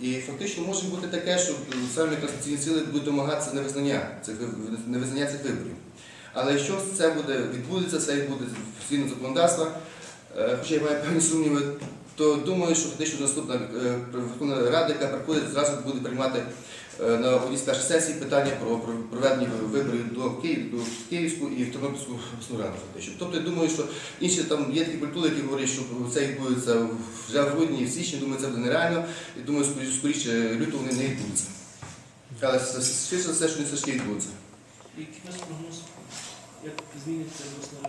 І фактично може бути таке, що саме конституційні сили будуть домагатися невизнання цих невизнання цих виборів. Але якщо це буде відбудеться, це буде згідно законодавства, е, хоча я маю певні сумніви, то думаю, що фактично наступна Верховна Рада, яка приходить, зразу буде приймати е, на одній з перших сесій питання про про проведення виборів до Києва, до Київську і в Тернопільську обласну раду. Фактично. Тобто я думаю, що інші там є такі культури, які говорять, що це відбудеться вже в грудні і в січні. Думаю, це буде нереально. І думаю, скоріше, лютого вони не відбудуться. Але все, що вони все ж таки відбудуться. Який у вас прогноз? Як зміниться обласна?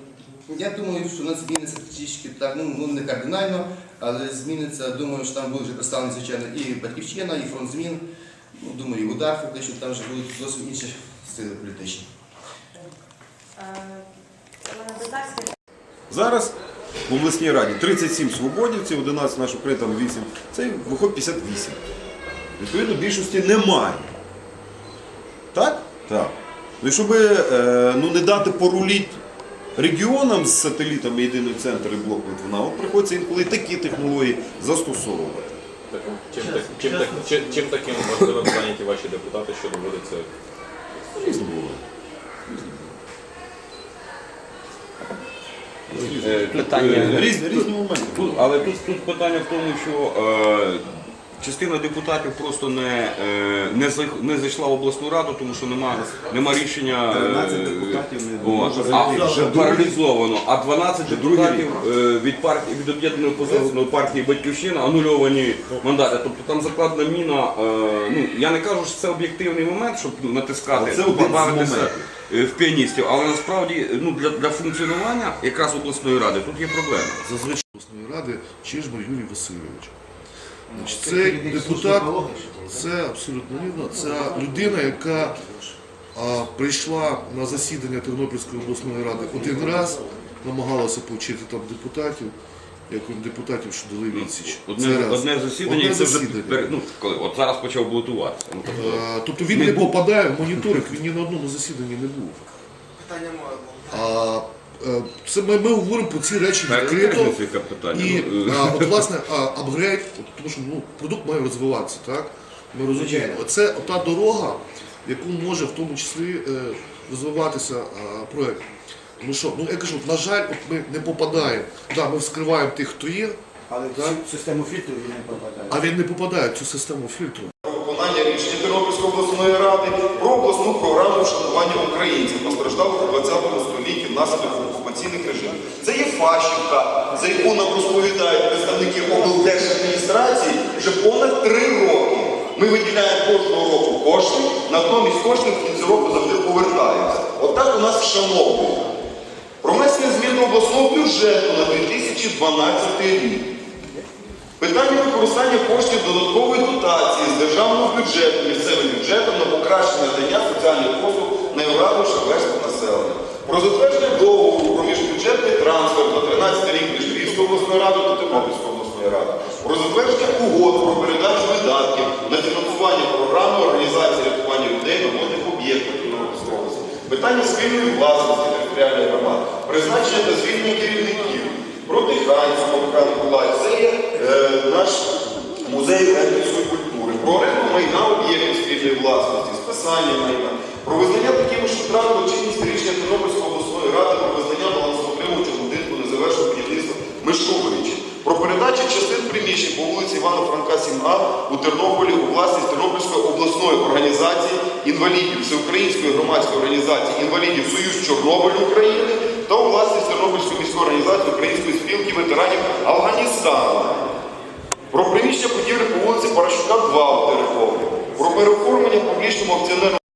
Я думаю, що вона зміниться трішки так, ну, ну не кардинально, але зміниться, думаю, що там буде вже представлені, звичайно, і Батьківщина, і фронт змін. Ну, думаю, і удар, фактично, там вже будуть зовсім інші сили політичні. Е, Зараз в обласній раді 37 свободівців, 11 наших при там 8. Це виходить 58. Відповідно, більшості немає. Так? Так. Ну і щоб е, ну, не дати поруліть регіонам з сателітами єдиний центр і блок Литвина, от приходиться інколи такі технології застосовувати. Так, Чим, так, чим, так, чим, чим таким важливим зайняті ваші депутати, що доводиться Різно було. Е, Питання. Різні, різні моменти. Тут, але тут, тут питання в тому, що е, частина депутатів просто не, е, не, не зайшла в обласну раду, тому що нема, нема рішення. е, 13 депутатів не о, а, вже паралізовано, а 12 Вже депутатів е, від партії від об'єднаної позиційної партії Батьківщина анульовані мандати. Тобто там закладена міна. Е, ну я не кажу, що це об'єктивний момент, щоб натискати, це бавитися е, в піаністів, але насправді ну для, для функціонування якраз обласної ради тут є проблема. зазвичай обласної ради Чижмар Юрій Васильович. Значить, цей депутат, це абсолютно вірно, це людина, яка а, прийшла на засідання Тернопільської обласної ради один раз, намагалася повчити там депутатів, як депутатів, що дали відсіч. Одне, Це одне засідання, Одне і це вже засідання. ну, коли от зараз почав балотуватися. Ну, тобто, А, Тобто він не попадає в моніторинг, він ні на одному засіданні не був. А, е, це ми, ми говоримо про ці речі відкрито. І Ну, е, а, от, власне а, апгрейд, от, тому що ну, продукт має розвиватися, так? Ми розуміємо. Це та дорога, яку може в тому числі е, розвиватися а, проект. Тому що, ну я кажу, на жаль, от ми не попадаємо. Да, ми вскриваємо тих, хто є, Але Так. цю систему фільтрів він не попадає. а він не попадає в цю систему фільтру. виконання рішення Тернопільської обласної ради про обласну програму вшанування українців, постраждалих у 20 столітті внаслідок окупаційних режимів. Це є фащівка, за яку нам розповідають представники облдержадміністрації вже понад три роки. Ми виділяємо кожного року кошти, натомість кошти в кінці року завжди повертаються. Отак у нас вшановують. Про внесення змін обласного бюджету на 2012 рік. Питання використання коштів додаткової дотації з державного бюджету місцевим бюджетом на покращення надання соціальних послуг найуразливіших верств населення. Про затвердження договору про міжбюджетний трансфер на 13 рік між Львівською обласною радою та Тернопільською обласною радою. Про затвердження угод про передачу видатків на фінансування програми організації рятування людей на водних об'єктах Тернопільської області. Питання спільної власності територіальної громади, призначення та звільнення керівників. Про Тиханського Михайло Миколаївич, це є е, наш музей етнічної культури, про оренду майна об'єктів спільної власності, списання майна, про визнання такими, що втратили чинність рішення Тернопільської обласної ради про визнання Мишковичі, про передачу частин приміщень по вулиці Івана Франка 7А у Тернополі у власність Тернопільської обласної організації інвалідів Всеукраїнської громадської організації інвалідів Союз Чорнобиль України та у власність Тернопільської міської організації Української спілки ветеранів Афганістану. Про приміщення будівлі по вулиці Парашука 2 у Терекові. Про переоформлення публічному акціонерному